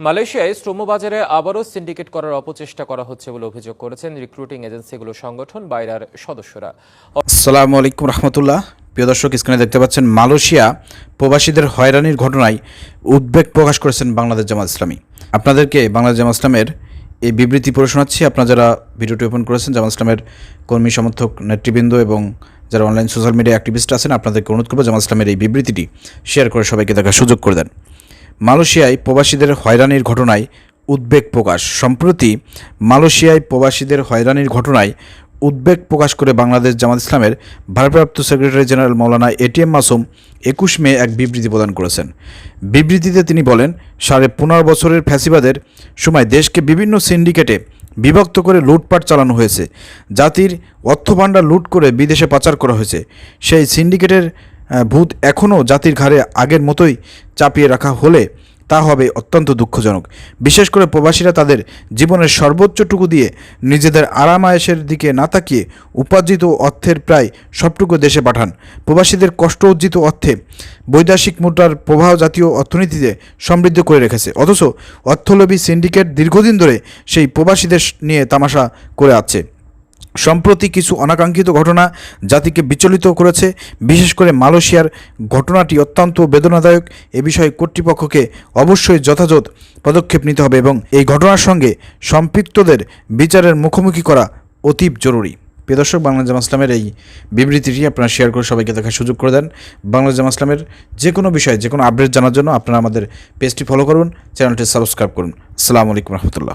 মালয়েশিয়ায় শ্রমবাজারে আবারও সিন্ডিকেট করার অপচেষ্টা করা হচ্ছে বলে অভিযোগ করেছেন রিক্রুটিং এজেন্সিগুলো সংগঠন বাইরার সদস্যরা। আসসালামু আলাইকুম রহমতুল্লাহ। প্রিয় দর্শক, স্ক্রিনে দেখতে পাচ্ছেন মালয়েশিয়া প্রবাসীদের হয়রানির ঘটনায় উদ্বেগ প্রকাশ করেছেন বাংলাদেশ জামাত ইসলামী। আপনাদেরকে বাংলাদেশ জামাত ইসলামের এই বিবৃতি পড়ে শোনাচ্ছি। আপনারা যারা ভিডিওটি ওপেন করেছেন, জামাত ইসলামের কর্মী, সমর্থক, নেতৃবৃন্দ এবং যারা অনলাইন সোশ্যাল মিডিয়া অ্যাক্টিভিস্ট আছেন, আপনাদেরকে অনুরোধ করব জামাত ইসলামের এই বিবৃতিটি শেয়ার করে সবাইকে দেখার সুযোগ করে দেন। মালয়েশিয়ায় প্রবাসীদের হয়রানির ঘটনায় উদ্বেগ প্রকাশ। সম্প্রতি মালয়েশিয়ায় প্রবাসীদের হয়রানির ঘটনায় উদ্বেগ প্রকাশ করে বাংলাদেশ জামাত ইসলামের ভারপ্রাপ্ত secretary general Maulana ATM Masum একুশ মে এক বিবৃতি প্রদান করেছেন। বিবৃতিতে তিনি বলেন, সাড়ে পনেরো বছরের ফ্যাসিবাদের সময় দেশকে বিভিন্ন সিন্ডিকেটে বিভক্ত করে লুটপাট চালানো হয়েছে। জাতির অর্থভাণ্ডার লুট করে বিদেশে পাচার করা হয়েছে। সেই সিন্ডিকেটের ভূত এখনও জাতির ঘাড়ে আগের মতোই চাপিয়ে রাখা হলে তা হবে অত্যন্ত দুঃখজনক। বিশেষ করে প্রবাসীরা তাদের জীবনের সর্বোচ্চটুকু দিয়ে নিজেদের আরাম আয়েসের দিকে না তাকিয়ে উপার্জিত অর্থের প্রায় সবটুকু দেশে পাঠান। প্রবাসীদের কষ্ট অর্জিত অর্থে বৈদেশিক মুদ্রার প্রবাহ জাতীয় অর্থনীতিতে সমৃদ্ধ করে রেখেছে। অথচ অর্থলোভী সিন্ডিকেট দীর্ঘদিন ধরে সেই প্রবাসীদের নিয়ে তামাশা করে আছে। সম্প্রতি কিছু অনাকাঙ্ক্ষিত ঘটনা জাতিকে বিচলিত করেছে। বিশেষ করে মালয়েশিয়ার ঘটনাটি অত্যন্ত বেদনাদায়ক। এ বিষয়ে কর্তৃপক্ষকে অবশ্যই যথাযথ পদক্ষেপ নিতে হবে এবং এই ঘটনার সঙ্গে সম্পৃক্তদের বিচারের মুখোমুখি করা অতীব জরুরি। প্রিয় দর্শক বাংলা জামা ইসলামের এই বিবৃতিটি আপনারা শেয়ার করে সবাইকে দেখার সুযোগ করে দেন। বাংলা জামা ইসলামের যে কোনো বিষয়ে, যে কোনো আপডেট জানার জন্য আপনারা আমাদের পেজটি ফলো করুন চ্যানেলটি সাবস্ক্রাইব করুন। আসসালামু আলাইকুম রহমতুল্লাহ।